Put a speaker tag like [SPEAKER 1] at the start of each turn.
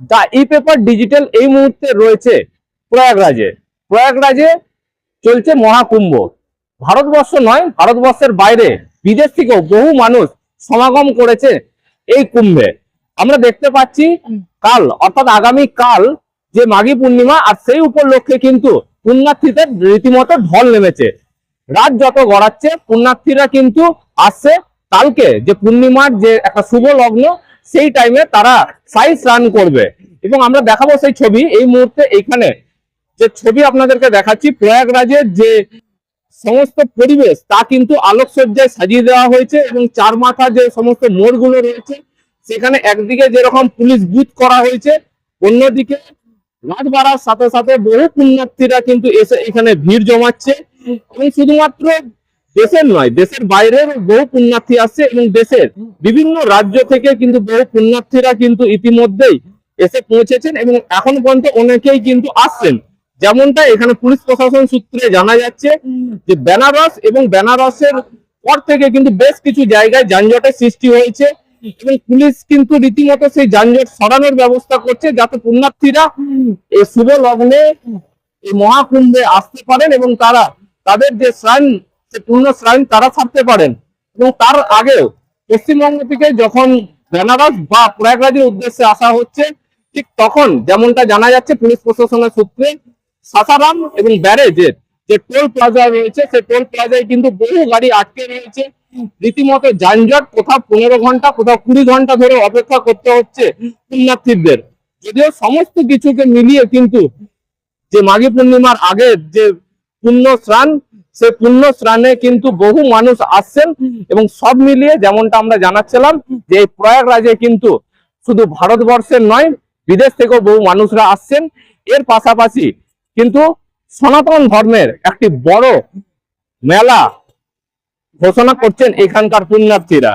[SPEAKER 1] The e paper digital এই মুহূর্তে রয়েছে প্রয়াগরাজে। প্রয়াগরাজে চলছে মহাকুম্ভ। ভারতবর্ষ নয়, ভারতবর্ষের বাইরে, বিদেশ থেকেও বহু মানুষ সমাগম করেছে এই কুম্ভে। আমরা দেখতে পাচ্ছি কাল, অর্থাৎ আগামী কাল, যে মাঘী পূর্ণিমা, আর সেই উপলক্ষে কিন্তু পুণ্যার্থীদের রীতিমতো ঢল নেমেছে। রাত যত গড়াচ্ছে, পুণ্যার্থীরা কিন্তু আসছে। কালকে যে পূর্ণিমার যে একটা শুভ লগ্ন সেই টাইমে তারা সাইজ রান করবে। এবং আমরা দেখাবো সেই ছবি, এই মুহূর্তে এইখানে। যে ছবি আপনাদেরকে দেখাচ্ছি, প্রয়াগরাজের যে সমস্ত পরিবেশ, তা কিন্তু আলোকসজ্জায় সাজিয়ে দেওয়া হয়েছে এবং চার মাথা যে সমস্ত মোড়গুলো রয়েছে, সেখানে একদিকে যেরকম পুলিশ বুথ করা হয়েছে, অন্যদিকে রাত বাড়ার সাথে সাথে বহু পুণ্যার্থীরা কিন্তু এসে এখানে ভিড় জমাচ্ছে। এবং শুধুমাত্র দেশের নয়, দেশের বাইরের বহু পুণ্যার্থী আসছে এবং দেশের বিভিন্ন রাজ্য থেকে কিন্তু বহু পুণ্যার্থীরা কিন্তু ইতিমধ্যেই এসে পৌঁছেছেন এবং এখন পর্যন্ত অনেকেই কিন্তু আসছেন। যেমনটা এখানে পুলিশ প্রশাসন সূত্রে জানা যাচ্ছে যে বেনারস এবং বেনারসের পর থেকে কিন্তু বেশ কিছু জায়গায় যানজটের সৃষ্টি হয়েছে এবং পুলিশ কিন্তু রীতিমতো সেই যানজট সরানোর ব্যবস্থা করছে যাতে পুণ্যার্থীরা শুভ লগ্নে এই মহাকুম্ভে আসতে পারেন এবং তারা তাদের যে স্নান সে পূর্ণ স্নান তারা ছাড়তে পারেন। এবং তার আগেও পশ্চিমবঙ্গ থেকে যখন বেনারস বা প্রয়াগরাজের উদ্দেশ্যে আসা হচ্ছে, ঠিক তখন যেমনটা জানা যাচ্ছে, পুলিশ প্রশাসনের সূত্রে সাসারাম এবং ব্যারেজের যে টোল প্লাজা রয়েছে, সেই টোল প্লাজায় কিন্তু বহু গাড়ি আটকে রয়েছে। রীতিমতো যানজট কোথাও পনেরো ঘণ্টা, কোথাও কুড়ি ঘণ্টা ধরে অপেক্ষা করতে হচ্ছে পুণ্যার্থীদের। যদিও সমস্ত কিছুকে মিলিয়ে কিন্তু যে মাঘী পূর্ণিমার আগে যে পুণ্য স্নান সেই পুণ্য স্নানে কিন্তু বহু মানুষ আসছেন এবং সব মিলিয়ে যেমনটা আমরা জানাচ্ছিলাম যে এই প্রয়াগরাজে কিন্তু শুধু ভারতবর্ষের নয়, বিদেশ থেকেও বহু মানুষরা আসছেন। এর পাশাপাশি কিন্তু সনাতন ধর্মের একটি বড় মেলা ঘোষণা করছেন এখানকার পুণ্যার্থীরা।